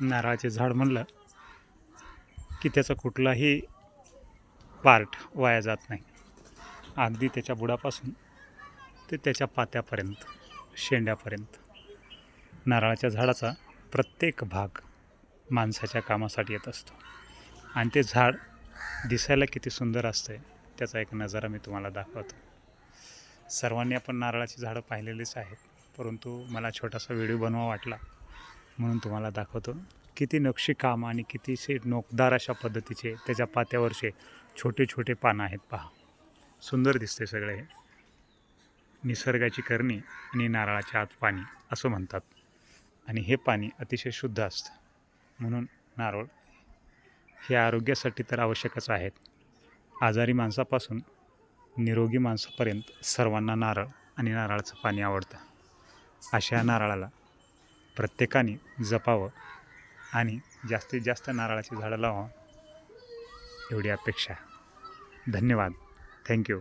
नारळाचे झाड म्हणलं की त्याचा कुठलाही पार्ट वाया जात नाही. अगदी त्याच्या बुडापासून ते त्याच्या पात्यापर्यंत शेंड्यापर्यंत. नारळाच्या झाडाचा प्रत्येक भाग माणसाच्या कामासाठी येत असतो. आणि ते झाड दिसायला किती सुंदर असतंय त्याचा एक नजारा मी तुम्हाला दाखवतो. सर्वांनी आपण नारळाची झाडं पाहिलेलीच आहेत परंतु मला छोटासा व्हिडिओ बनवा वाटला. म्हणून तुम्हाला दाखवतो. किती नक्षीकाम आणि कितीसे नोकदार अशा पद्धतीचे त्याच्या पात्यावरचे छोटे छोटे पानं आहेत पहा. सुंदर दिसते सगळे. हे निसर्गाची करणी आणि नारळाच्या आत पाणी असं म्हणतात. आणि हे पाणी अतिशय शुद्ध असतं. म्हणून नारळ हे आरोग्यासाठी तर आवश्यकच आहेत. आजारी माणसापासून निरोगी माणसापर्यंत सर्वांना नारळ आणि नारळाचं पाणी आवडतं. अशा नारळाला प्रत्येकाने जपावं आणि जास्तीत जास्त नारळाची झाडं लावा एवढी अपेक्षा. धन्यवाद. थँक्यू